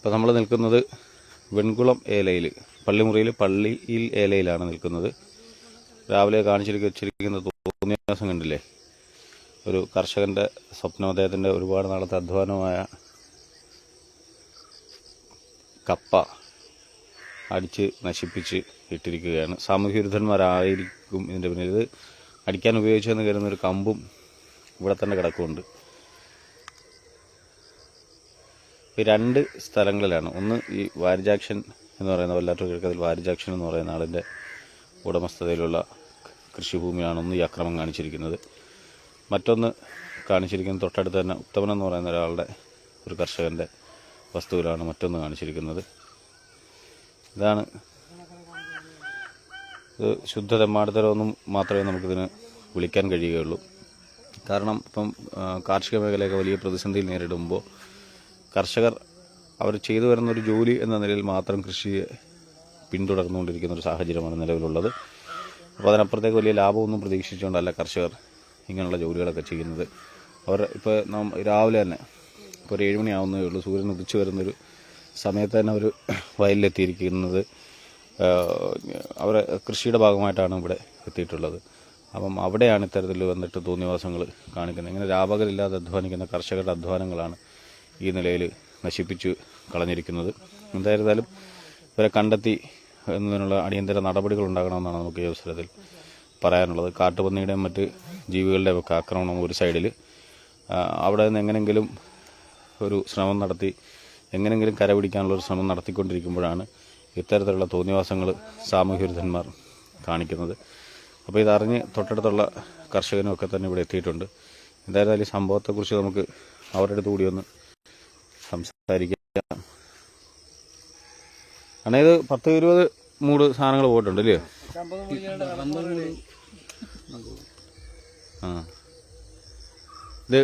ഇപ്പോൾ നമ്മൾ നിൽക്കുന്നത് വെൺകുളം ഏലയിൽ പള്ളിമുറിയിൽ പള്ളിയിൽ ഏലയിലാണ് നിൽക്കുന്നത്. രാവിലെ കാണിച്ചിരിക്ക വെച്ചിരിക്കുന്ന തോന്നിയാസം കണ്ടില്ലേ? ഒരു കർഷകന്റെ സ്വപ്നം അദ്ദേഹത്തിന്റെ ഒരുപാട് നാളത്തെ അധ്വാനമായ കപ്പ അടിച്ച് നശിപ്പിച്ച് ഇട്ടിരിക്കുകയാണ്. സാമൂഹ്യ വിരുദ്ധന്മാരായിരിക്കും ഇതിന്റെ പിന്നിൽ. ഇത് അടിക്കാൻ ഉപയോഗിച്ചെന്ന് കരുതുന്ന ഒരു കമ്പും ഇവിടെ തന്നെ കിടക്കുന്നുണ്ട്. ഈ രണ്ട് സ്ഥലങ്ങളിലാണ്. ഒന്ന് ഈ വാരിജാക്ഷൻ എന്ന് പറയുന്ന വല്ലാറ്റൂർ കിഴക്കതിൽ വാരിജാക്ഷൻ എന്ന് പറയുന്ന ആളിന്റെ ഉടമസ്ഥതയിലുള്ള കൃഷിഭൂമിയാണ് ഒന്ന് ഈ അക്രമം കാണിച്ചിരിക്കുന്നത്. മറ്റൊന്ന് കാണിച്ചിരിക്കുന്നത് തൊട്ടടുത്ത് തന്നെ ഉത്തമൻ എന്ന് പറയുന്ന ഒരാളുടെ ഒരു കർഷകന്റെ വസ്തുവിലാണ് മറ്റൊന്ന് കാണിച്ചിരിക്കുന്നത്. ഇതാണ് ഇത് ശുദ്ധ തെമ്മാടിത്തരമൊന്നും മാത്രമേ നമുക്കിതിന് വിളിക്കാൻ കഴിയുകയുള്ളൂ. കാരണം ഇപ്പം കാർഷിക മേഖലയൊക്കെ വലിയ പ്രതിസന്ധിയിൽ നേരിടുമ്പോൾ കർഷകർ അവർ ചെയ്തു വരുന്നൊരു ജോലി എന്ന നിലയിൽ മാത്രം കൃഷിയെ പിന്തുടർന്നുകൊണ്ടിരിക്കുന്ന ഒരു സാഹചര്യമാണ് നിലവിലുള്ളത്. അപ്പോൾ അതിനപ്പുറത്തേക്ക് വലിയ ലാഭമൊന്നും പ്രതീക്ഷിച്ചുകൊണ്ടല്ല കർഷകർ ഇങ്ങനെയുള്ള ജോലികളൊക്കെ ചെയ്യുന്നത്. അവർ ഇപ്പോൾ നാം രാവിലെ തന്നെ ഇപ്പോൾ ഒരു ഏഴുമണി ആവുന്നേ ഉള്ളൂ. സൂര്യൻ ഉദിച്ചു വരുന്നൊരു സമയത്ത് തന്നെ അവർ വയലിലെത്തിയിരിക്കുന്നത്. അവരെ കൃഷിയുടെ ഭാഗമായിട്ടാണ് ഇവിടെ എത്തിയിട്ടുള്ളത്. അപ്പം അവിടെയാണ് ഇത്തരത്തിൽ വന്നിട്ട് തോന്നിവാസങ്ങൾ കാണിക്കുന്നത്. ഇങ്ങനെ രാപകലില്ലാതെ അധ്വാനിക്കുന്ന കർഷകരുടെ അധ്വാനങ്ങളാണ് ഈ നിലയിൽ നശിപ്പിച്ചു കളഞ്ഞിരിക്കുന്നത്. എന്തായിരുന്നാലും ഇവരെ കണ്ടെത്തി എന്നതിനുള്ള അടിയന്തര നടപടികൾ ഉണ്ടാകണമെന്നാണ് നമുക്ക് ഈ അവസരത്തിൽ പറയാനുള്ളത്. കാട്ടുപന്നിയുടെയും മറ്റ് ജീവികളുടെയും ഒക്കെ ആക്രമണം ഒരു സൈഡിൽ. അവിടെ നിന്ന് എങ്ങനെങ്കിലും ഒരു ശ്രമം നടത്തി എങ്ങനെങ്കിലും കരപിടിക്കാനുള്ള ഒരു ശ്രമം നടത്തിക്കൊണ്ടിരിക്കുമ്പോഴാണ് ഇത്തരത്തിലുള്ള തോന്നിവാസങ്ങൾ സാമൂഹ്യ വിരുദ്ധന്മാർ കാണിക്കുന്നത്. അപ്പോൾ ഇതറിഞ്ഞ് തൊട്ടടുത്തുള്ള കർഷകനും ഒക്കെ തന്നെ ഇവിടെ എത്തിയിട്ടുണ്ട്. എന്തായാലും ഈ സംഭവത്തെക്കുറിച്ച് നമുക്ക് അവരുടെ അടുത്ത് കൂടി ഒന്ന് സംസാരിക്കാം അണ്ണാ ഇത് പത്ത് ഇരുപത് മൂട് സാധനങ്ങൾ പോയിട്ടുണ്ട് അല്ലേ ആ. ഇത്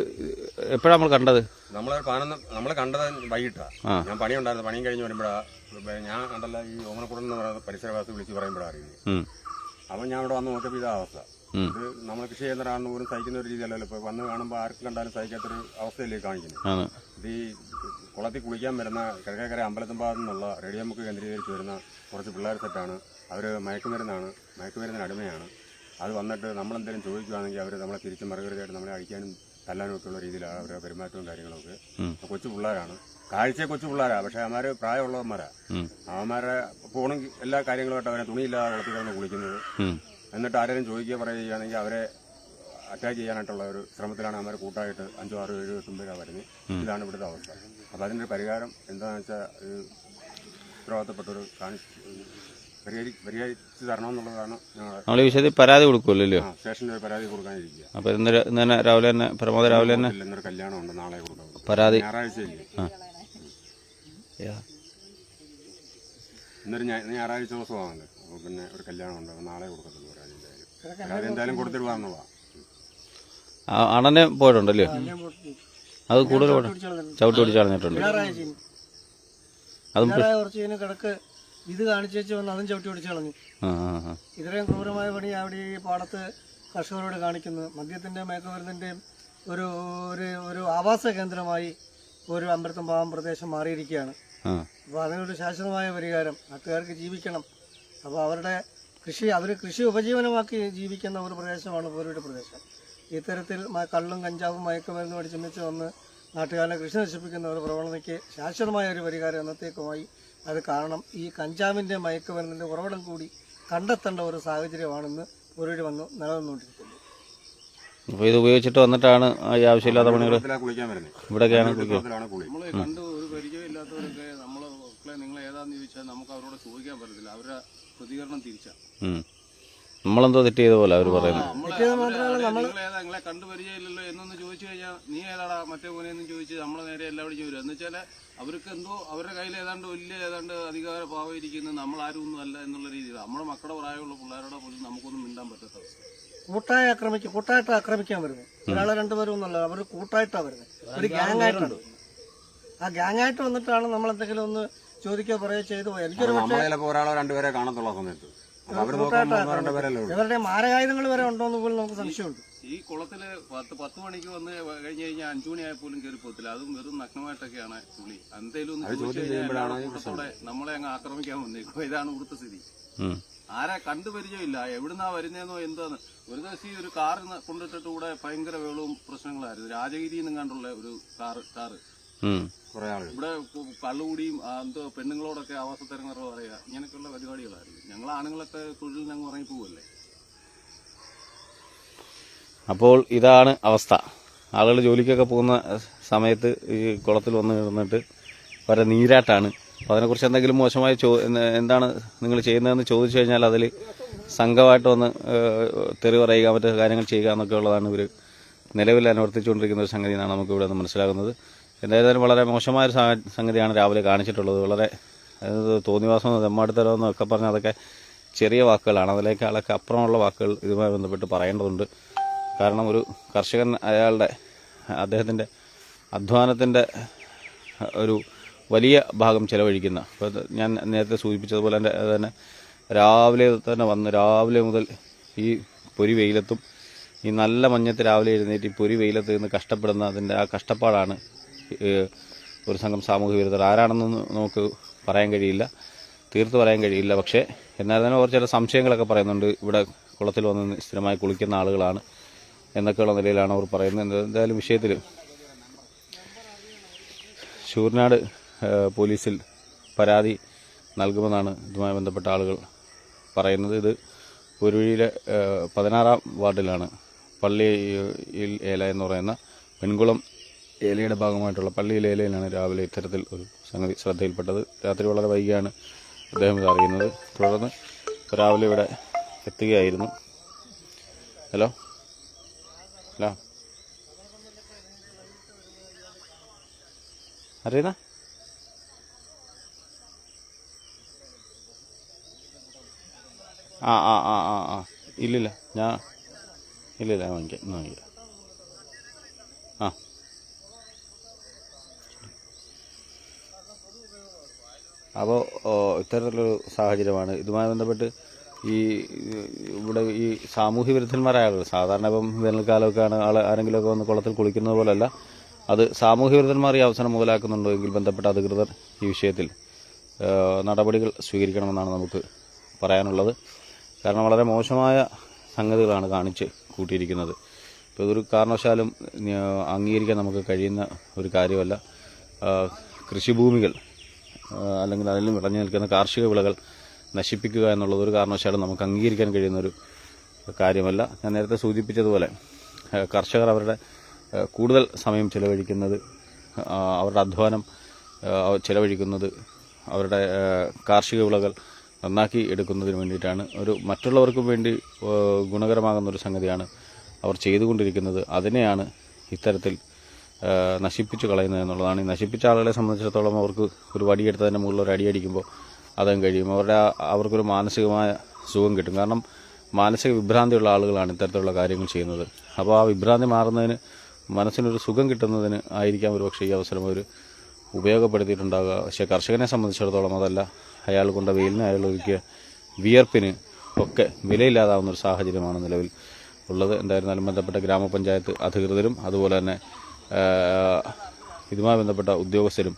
എപ്പോഴാണ് നമ്മൾ കണ്ടത്? നമ്മൾ നമ്മൾ കണ്ടത് വൈകിട്ടാ. ഞാൻ പണി ഉണ്ടായിരുന്നു പണിയും കഴിഞ്ഞ് വരുമ്പോഴാ ഞാൻ കണ്ടല്ല ഈ ഓമനക്കുടൻ എന്ന് പറയുന്ന പരിസരവാസി വിളിച്ച് പറയുമ്പോഴാണ് അറിയുന്നത്. അപ്പം ഞാൻ ഇവിടെ വന്ന് നോക്കിയപ്പോൾ ഇതാ അവസ്ഥ. ഇത് നമ്മൾ കൃഷി ചെയ്യുന്ന ഒരാളിന് പോലും സഹിക്കുന്ന ഒരു രീതിയല്ലല്ലോ. ഇപ്പോൾ വന്ന് കാണുമ്പോൾ ആർക്ക് കണ്ടാലും സഹിക്കാത്തൊരു അവസ്ഥയിലേക്ക് കാണിക്കുന്നത്. ഇത് ഈ കുളത്തിൽ കുളിക്കാൻ വരുന്ന കിഴക്കേക്കര അമ്പലത്തുമ്പാറ നിന്നുള്ള റേഡിയോ മുക്ക് കേന്ദ്രീകരിച്ച് വരുന്ന കുറച്ച് പിള്ളേർ സെറ്റാണ്. അവർ മയക്കുമരുന്നാണ്. മയക്കുമരുന്നിന് അടിമയാണ്. അത് വന്നിട്ട് നമ്മളെന്തെങ്കിലും ചോദിക്കുകയാണെങ്കിൽ അവർ നമ്മളെ തിരിച്ച് മറുകരുതായിട്ട് നമ്മളെ അടിക്കാനും തല്ലാനും ഒക്കെ ഉള്ള രീതിയിലാണ് അവരുടെ പെരുമാറ്റവും കാര്യങ്ങളൊക്കെ. കൊച്ചു പിള്ളേരാണ്. കാഴ്ച കൊച്ചു പിള്ളേരാ. പക്ഷെ അവന്മാർ പ്രായമുള്ളവന്മാരാ. അവന്മാരെ ഫോണും എല്ലാ കാര്യങ്ങളുമായിട്ട് അവരെ തുണിയില്ലാതെ കുളത്തിൽ കിടന്ന് കുളിക്കുന്നത്. എന്നിട്ട് ആരെങ്കിലും ചോദിക്കുക പറയുകയാണെങ്കിൽ അവരെ അറ്റാക്ക് ചെയ്യാനായിട്ടുള്ള ഒരു ശ്രമത്തിലാണ് അവരെ കൂട്ടായിട്ട് അഞ്ചോ ആറോ ഏഴോ എട്ടും പേരാ വരുന്നത്. ഇതാണ് ഇവിടുത്തെ അവസ്ഥ. അപ്പം അതിന്റെ ഒരു പരിഹാരം എന്താണെന്ന് വെച്ചാൽ ഉത്തരവാദിത്തപ്പെട്ടൊരു കാണി പരിഹരി പരിഹരിച്ച് തരണമെന്നുള്ളതാണ് ഞങ്ങൾ നമ്മൾ ഈ വിഷയത്തിൽ പരാതി കൊടുക്കുമല്ലോ ആ സ്റ്റേഷനിൽ ഒരു പരാതി കൊടുക്കാനിരിക്കുക. അപ്പോൾ ഇന്ന് ര- ഇന്ന് തന്നെ രാവിലെ തന്നെ പരമാവധി രാവിലെ തന്നെ? ഇന്നൊരു കല്യാണം ഉണ്ട് നാളെ കൊടുക്കാം. പരാതി. ഞായറാഴ്ചയില്ലേ? യാ. ഇന്നൊരു ഞായറാഴ്ച ദിവസമാണല്ലോ അപ്പോൾ പിന്നെ ഒരു കല്യാണം ഉണ്ട് നാളെ കൊടുക്കത്തുള്ളൂ. എന്തായാലും കൊടുത്തിരുവാന്നുള്ളതാണ് ആ, അണനെ പോയിട്ടുണ്ടല്ലേ അത് കൂടുതൽ ചവിട്ടി പിടിച്ച് കളഞ്ഞിട്ടുണ്ട്. അതും ഞായറാഴ്ച കുറച്ച് കഴിഞ്ഞ് കിടക്ക് ഇത് കാണിച്ചു വെച്ച് വന്ന് അതും ചവിട്ടി പിടിച്ച് കളഞ്ഞു. ഇത്രയും ക്രൂരമായ പണി അവിടെ ഈ പാടത്ത് കർഷകരോട് കാണിക്കുന്നത് മദ്യത്തിന്റെ മയക്കുമരുന്നിന്റെയും ഒരു ഒരു ഒരു ആവാസ കേന്ദ്രമായി ഒരു അമ്പലത്തും പാവം പ്രദേശം മാറിയിരിക്കുകയാണ്. അപ്പോൾ അതിനൊരു ശാശ്വതമായ പരിഹാരം. നാട്ടുകാർക്ക് ജീവിക്കണം. അപ്പോൾ അവരുടെ കൃഷി അവർ കൃഷി ഉപജീവനമാക്കി ജീവിക്കുന്ന ഒരു പ്രദേശമാണ് പോരൂര് പ്രദേശം. ഇത്തരത്തിൽ കള്ളും കഞ്ചാവും മയക്കുമരുന്നും അടിച്ചുമിച്ച് വന്ന് നാട്ടുകാരനെ കൃഷി നശിപ്പിക്കുന്ന ഒരു പ്രവണതയ്ക്ക് ശാശ്വതമായ ഒരു പരിഹാരം എന്നത്തേക്കുമായി. അത് കാരണം ഈ കഞ്ചാവിന്റെ മയക്കുമരുന്നിന്റെ ഉറവിടം കൂടി കണ്ടെത്തേണ്ട ഒരു സാഹചര്യമാണെന്ന് പോരൂര് വന്ന് നിലനിന്നുകൊണ്ടിരിക്കുന്നത് അപ്പോൾ ഇത് ഉപയോഗിച്ചിട്ട് വന്നിട്ടാണ് ആ ഈ ആവശ്യമില്ലാത്ത പണികൾ ഇവിടെയൊക്കെയാണ് കുളിക്കുക. നമ്മൾ നമ്മളെ കണ്ട് ഒരു പരിചയമില്ലാത്തവരൊക്കെ നമ്മളെ മക്കളെ നിങ്ങൾ ഏതാന്ന് ചോദിച്ചാൽ നമുക്ക് അവരോട് ചോദിക്കാൻ പറ്റത്തില്ല. അവരുടെ പ്രതികരണം തിരിച്ചാ. ഉം. നമ്മളെന്തോ തെറ്റ് ചെയ്ത പോലെ അവർ പറയുന്നത് നിങ്ങളെ കണ്ടു പരിചയമില്ലല്ലോ എന്നൊന്ന് ചോദിച്ചു കഴിഞ്ഞാൽ നീ ഏതാടാ മറ്റേ പോനെന്ന് ചോദിച്ച് നമ്മളെ നേരെ എല്ലാവരും ചോദിച്ചു എന്ന് വെച്ചാൽ അവർക്ക് എന്തോ അവരുടെ കയ്യിൽ ഏതാണ്ട് വലിയ ഏതാണ്ട് അധികാര ഭാവം ഇരിക്കുന്നത് നമ്മൾ ആരും ഒന്നും അല്ല എന്നുള്ള രീതിയിൽ നമ്മുടെ മക്കളുടെ പ്രായമുള്ള പിള്ളേരുടെ പോലും നമുക്കൊന്നും മിണ്ടാൻ പറ്റാത്ത അവസ്ഥ. കൂട്ടായി ആക്രമിക്കും കൂട്ടായിട്ട് ആക്രമിക്കാൻ വരുന്നത് ഒരാളെ രണ്ടുപേരും ഒന്നല്ല അവർ കൂട്ടായിട്ടാണ് വരുന്നത്. ഒരു ഗ്യാങ് ആയിട്ടുണ്ട്. ആ ഗ്യാങ് ആയിട്ട് വന്നിട്ടാണ് നമ്മൾ എന്തെങ്കിലും ഒന്ന് ചോദിക്കുകയോ പറയുകയോ ചെയ്തു പോയത് എനിക്കൊരു നമ്മളെ ചിലപ്പോൾ ഒരാളോ രണ്ടുപേരെ കാണത്തുള്ള സമയത്ത്. അപ്പൊ അവർ നോക്കാൻ മൂന്നാറിന്റെ പേരല്ലേ ഉള്ളൂ. ഇവരുടെ മാരകായുധങ്ങൾ വരെ ഉണ്ടോ എന്ന് പോലും നമുക്ക് സംശയമുണ്ട്. ഈ കുളത്തിൽ പത്ത് പത്ത് മണിക്ക് വന്ന് കഴിഞ്ഞ് കഴിഞ്ഞാൽ അഞ്ചു മണിയായ പോലും കയറി പോകത്തില്ല. അതും വെറും നഗ്നമായിട്ടൊക്കെയാണ് പുള്ളി എന്തേലും ഒന്ന് ചോദിച്ചു കഴിഞ്ഞാൽ നമ്മളെ അങ്ങ് ആക്രമിക്കാൻ വന്നേക്കും. ഇതാണ് ഇവിടുത്തെ സ്ഥിതി. ആരാ കണ്ടു പരിചയമില്ല. എവിടുന്നാ വരുന്നതെന്നോ എന്താന്ന്. ഒരു ദിവസം ഈ ഒരു കാർ കൊണ്ടിട്ടിട്ട് കൂടെ ഭയങ്കര വേളവും പ്രശ്നങ്ങളായിരുന്നു. രാജഗിരിയിൽ നിന്നും കണ്ടുള്ള ഒരു കാറ് കാറ്. കുറെ ആളുകൾ. ഇവിടെ കള്ളുകൂടിയും എന്തോ പെണ്ണുങ്ങളോടൊക്കെ ആവാസ തരങ്ങൾ പറയുക ഇങ്ങനെയൊക്കെയുള്ള പരിപാടികളായിരുന്നു. ഞങ്ങൾ ആണുങ്ങളൊക്കെ തൊഴിലിൽ ഞങ്ങൾ ഇറങ്ങി പോവല്ലേ? അപ്പോൾ ഇതാണ് അവസ്ഥ. ആളുകൾ ജോലിക്കൊക്കെ പോകുന്ന സമയത്ത് ഈ കുളത്തിൽ വന്ന് കിടന്നിട്ട് വരെ നീരാട്ടാണ്. അപ്പോൾ അതിനെക്കുറിച്ച് എന്തെങ്കിലും മോശമായ ചോ എന്താണ് നിങ്ങൾ ചെയ്യുന്നതെന്ന് ചോദിച്ചു കഴിഞ്ഞാൽ അതിൽ സംഘമായിട്ട് വന്ന് തെറി പറയുക മറ്റു കാര്യങ്ങൾ ചെയ്യുക എന്നൊക്കെ ഉള്ളതാണ് ഇവർ നിലവിൽ അനുവർത്തിച്ചുകൊണ്ടിരിക്കുന്ന ഒരു സംഗതി എന്നാണ് നമുക്ക് ഇവിടെ നിന്ന് മനസ്സിലാകുന്നത്. എന്തായാലും വളരെ മോശമായ ഒരു സാ- സംഗതിയാണ് രാവിലെ കാണിച്ചിട്ടുള്ളത്. വളരെ തോന്നിവാസം തെമ്മാടിത്തരം എന്നൊക്കെ പറഞ്ഞാൽ അതൊക്കെ ചെറിയ വാക്കുകളാണ്. അതിലേക്കാളൊക്കെ അപ്പുറമുള്ള വാക്കുകൾ ഇതുമായി ബന്ധപ്പെട്ട് പറയേണ്ടതുണ്ട്. കാരണം ഒരു കർഷകൻ അയാളുടെ അദ്ദേഹത്തിന്റെ അധ്വാനത്തിന്റെ ഒരു വലിയ ഭാഗം ചെലവഴിക്കുന്ന ഇപ്പോൾ ഞാൻ നേരത്തെ സൂചിപ്പിച്ചതുപോലെ തന്നെ തന്നെ രാവിലെ തന്നെ വന്ന് രാവിലെ മുതൽ ഈ പൊരി വെയിലത്തും ഈ നല്ല മഞ്ഞത്ത് രാവിലെ എഴുന്നേറ്റ് ഈ പൊരി വെയിലത്ത് നിന്ന് കഷ്ടപ്പെടുന്ന അതിന്റെ ആ കഷ്ടപ്പാടാണ് ഒരു സംഘം സാമൂഹ്യ വിരുദ്ധർ ആരാണെന്നൊന്നും നമുക്ക് പറയാൻ കഴിയില്ല തീർത്ത് പറയാൻ കഴിയില്ല. പക്ഷേ എന്നാൽ തന്നെ ചില സംശയങ്ങളൊക്കെ പറയുന്നുണ്ട്. ഇവിടെ കുളത്തിൽ വന്ന് സ്ഥിരമായി കുളിക്കുന്ന ആളുകളാണ് എന്നൊക്കെയുള്ള നിലയിലാണ് അവർ പറയുന്നത്. എന്ത- എന്തായാലും വിഷയത്തിൽ ശൂർനാട് പോലീസിൽ പരാതി നൽകുമെന്നാണ് ഇതുമായി ബന്ധപ്പെട്ട ആളുകൾ പറയുന്നത്. ഇത് പൊരുവഴിയിലെ ഏഹ്, പതിനാറാം വാർഡിലാണ്. പള്ളിയിൽ ഏല എന്ന് പറയുന്ന പെൺകുളം ഏലയുടെ ഭാഗമായിട്ടുള്ള പള്ളിയിൽ ഏലയിലാണ് രാവിലെ ഇത്തരത്തിൽ ഒരു സംഗതി ശ്രദ്ധയിൽപ്പെട്ടത്. രാത്രി വളരെ വൈകിയാണ് അദ്ദേഹം ഇത് അറിയുന്നത്. തുടർന്ന് രാവിലെ ഇവിടെ എത്തുകയായിരുന്നു. ഹലോ? ഹലോ? അറിയുന്ന? ആ ആ ആ ആ ആ. ഇല്ലില്ല ഞാൻ ഇല്ലില്ല വാങ്ങിക്കാം. ഇന്ന് വാങ്ങിക്കാം. അപ്പോൾ ഇത്തരത്തിലൊരു സാഹചര്യമാണ്. ഇതുമായി ബന്ധപ്പെട്ട് ഈ ഇവിടെ ഈ സാമൂഹ്യ വിരുദ്ധന്മാരായ ആളുകൾ സാധാരണ ഇപ്പം വേനൽക്കാലമൊക്കെ ആണ് ആൾ ആരെങ്കിലുമൊക്കെ വന്ന് കുളത്തിൽ കുളിക്കുന്നത് പോലല്ല. അത് സാമൂഹ്യ വിരുദ്ധന്മാർ ഈ അവസരം മുതലാക്കുന്നുണ്ടോ എങ്കിൽ ബന്ധപ്പെട്ട അധികൃതർ ഈ വിഷയത്തിൽ നടപടികൾ സ്വീകരിക്കണമെന്നാണ് നമുക്ക് പറയാനുള്ളത്. കാരണം വളരെ മോശമായ സംഗതികളാണ് കാണിച്ച് കൂട്ടിയിരിക്കുന്നത്. ഇപ്പോൾ ഇതൊരു കാരണവശാലും അംഗീകരിക്കാൻ നമുക്ക് കഴിയുന്ന ഒരു കാര്യമല്ല. കൃഷിഭൂമികൾ അല്ലെങ്കിൽ അതിൽ വിളഞ്ഞു നിൽക്കുന്ന കാർഷിക വിളകൾ നശിപ്പിക്കുക എന്നുള്ളത് ഒരു കാരണവശാലും നമുക്ക് അംഗീകരിക്കാൻ കഴിയുന്ന ഒരു കാര്യമല്ല. ഞാൻ നേരത്തെ സൂചിപ്പിച്ചതുപോലെ കർഷകർ അവരുടെ കൂടുതൽ സമയം ചെലവഴിക്കുന്നത് അവരുടെ അധ്വാനം ചിലവഴിക്കുന്നത് അവരുടെ കാർഷിക വിളകൾ നന്നാക്കി എടുക്കുന്നതിന് വേണ്ടിയിട്ടാണ്. ഒരു മറ്റുള്ളവർക്കും വേണ്ടി ഗുണകരമാകുന്ന ഒരു സംഗതിയാണ് അവർ ചെയ്തുകൊണ്ടിരിക്കുന്നത്. അതിനെയാണ് ഇത്തരത്തിൽ നശിപ്പിച്ചു കളയുന്നത് എന്നുള്ളതാണ്. ഈ നശിപ്പിച്ച ആളുകളെ സംബന്ധിച്ചിടത്തോളം അവർക്ക് ഒരു വടിയെടുത്തതിന്റെ മുകളിൽ ഒരു അടിയടിക്കുമ്പോൾ അതും കഴിയും. അവരുടെ അവർക്കൊരു മാനസികമായ സുഖം കിട്ടും. കാരണം മാനസിക വിഭ്രാന്തിയുള്ള ആളുകളാണ് ഇത്തരത്തിലുള്ള കാര്യങ്ങൾ ചെയ്യുന്നത്. അപ്പോൾ ആ വിഭ്രാന്തി മാറുന്നതിന് മനസ്സിനൊരു സുഖം കിട്ടുന്നതിന് ആയിരിക്കാം ഒരു പക്ഷേ ഈ അവസരം അവർ ഉപയോഗപ്പെടുത്തിയിട്ടുണ്ടാകുക പക്ഷേ കർഷകനെ സംബന്ധിച്ചിടത്തോളം അതല്ല. അയാൾ കൊണ്ട വെയിലിന് അയാൾ ഒരുക്കിയ വിയർപ്പിന് ഒക്കെ വിലയില്ലാതാവുന്ന ഒരു സാഹചര്യമാണ് നിലവിൽ ഉള്ളത്. എന്തായിരുന്നാലും ബന്ധപ്പെട്ട ഗ്രാമപഞ്ചായത്ത് അധികൃതരും അതുപോലെ തന്നെ ഇതുമായി ബന്ധപ്പെട്ട ഉദ്യോഗസ്ഥരും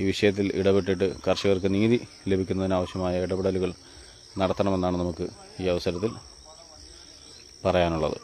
ഈ വിഷയത്തിൽ ഇടപെട്ടിട്ട് കർഷകർക്ക് നീതി ലഭിക്കുന്നതിനാവശ്യമായ ഇടപെടലുകൾ നടത്തണമെന്നാണ് നമുക്ക് ഈ അവസരത്തിൽ പറയാനുള്ളത്.